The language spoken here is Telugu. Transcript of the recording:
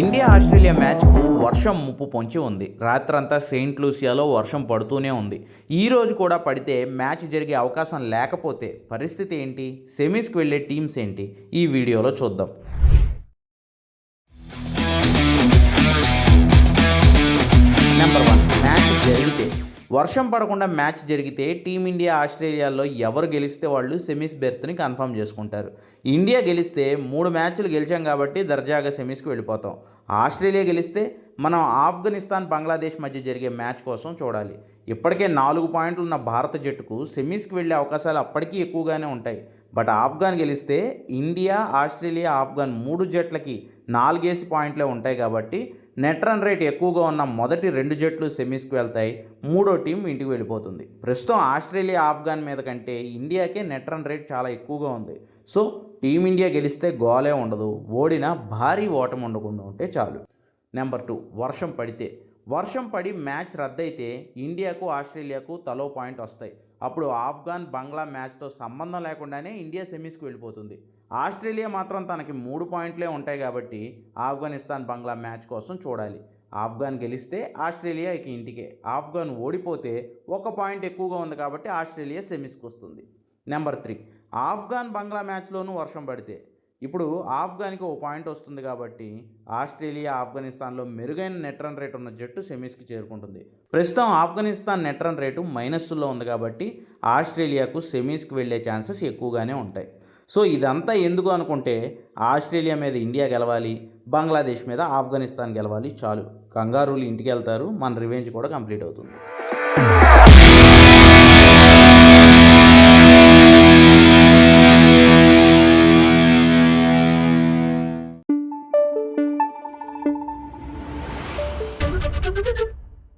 ఇండియా ఆస్ట్రేలియా మ్యాచ్కు వర్షం ముప్పు పొంచి ఉంది. రాత్రంతా సెయింట్ లూసియాలో వర్షం పడుతూనే ఉంది. ఈ రోజు కూడా పడితే మ్యాచ్ జరిగే అవకాశం లేకపోతే పరిస్థితి ఏంటి? సెమీస్కి వెళ్ళే టీమ్స్ ఏంటి? ఈ వీడియోలో చూద్దాం. వర్షం పడకుండా మ్యాచ్ జరిగితే టీమిండియా ఆస్ట్రేలియాలో ఎవరు గెలిస్తే వాళ్ళు సెమీస్ బెర్త్ని కన్ఫర్మ్ చేసుకుంటారు. ఇండియా గెలిస్తే మూడు మ్యాచ్లు గెలిచాం కాబట్టి దర్జాగా సెమీస్కి వెళ్ళిపోతాం. ఆస్ట్రేలియా గెలిస్తే మనం ఆఫ్ఘనిస్తాన్ బంగ్లాదేశ్ మధ్య జరిగే మ్యాచ్ కోసం చూడాలి. ఇప్పటికే నాలుగు పాయింట్లు ఉన్న భారత జట్టుకు సెమీస్కి వెళ్ళే అవకాశాలు అప్పటికీ ఎక్కువగానే ఉంటాయి. బట్ ఆఫ్ఘాన్ గెలిస్తే ఇండియా ఆస్ట్రేలియా ఆఫ్ఘాన్ మూడు జట్లకి నాలుగేసి పాయింట్లే ఉంటాయి కాబట్టి నెట్ రన్ రేట్ ఎక్కువగా ఉన్న మొదటి రెండు జట్లు సెమీస్కి వెళ్తాయి. మూడో టీం ఇంటికి వెళ్ళిపోతుంది. ప్రస్తుతం ఆస్ట్రేలియా ఆఫ్ఘాన్ మీద కంటే ఇండియాకే నెట్ రన్ రేట్ చాలా ఎక్కువగా ఉంది. సో టీమిండియా గెలిస్తే గోలే ఉండదు. ఓడినా భారీ ఓటమి ఉండకుండా ఉంటే చాలు. నెంబర్ టూ వర్షం పడితే వర్షం పడి మ్యాచ్ రద్దయితే ఇండియాకు ఆస్ట్రేలియాకు తలో పాయింట్ వస్తాయి. అప్పుడు ఆఫ్ఘాన్ బంగ్లా మ్యాచ్తో సంబంధం లేకుండానే ఇండియా సెమీస్కి వెళ్ళిపోతుంది. ఆస్ట్రేలియా మాత్రం తనకి మూడు పాయింట్లే ఉంటాయి కాబట్టి ఆఫ్ఘనిస్తాన్ బంగ్లా మ్యాచ్ కోసం చూడాలి. ఆఫ్ఘాన్ గెలిస్తే ఆస్ట్రేలియా ఇక ఇంటికే. ఆఫ్ఘాన్ ఓడిపోతే ఒక పాయింట్ ఎక్కువగా ఉంది కాబట్టి ఆస్ట్రేలియా సెమీస్కి వస్తుంది. Number three. ఆఫ్ఘాన్ బంగ్లా మ్యాచ్లోనూ వర్షం పడితే ఇప్పుడు ఆఫ్ఘన్కి ఓ పాయింట్ వస్తుంది కాబట్టి ఆస్ట్రేలియా ఆఫ్ఘనిస్తాన్లో మెరుగైన నెట్ రన్ రేట్ ఉన్న జట్టు సెమీస్కి చేరుకుంటుంది. ప్రస్తుతం ఆఫ్ఘనిస్తాన్ నెట్ రన్ రేటు మైనస్లో ఉంది కాబట్టి ఆస్ట్రేలియాకు సెమీస్కి వెళ్ళే ఛాన్సెస్ ఎక్కువగానే ఉంటాయి. సో ఇదంతా ఎందుకు అనుకుంటే ఆస్ట్రేలియా మీద ఇండియా గెలవాలి బంగ్లాదేశ్ మీద ఆఫ్ఘనిస్తాన్ గెలవాలి చాలు. కంగారూలు ఇంటికి వెళ్తారు మన రివెంజ్ కూడా కంప్లీట్ అవుతుంది.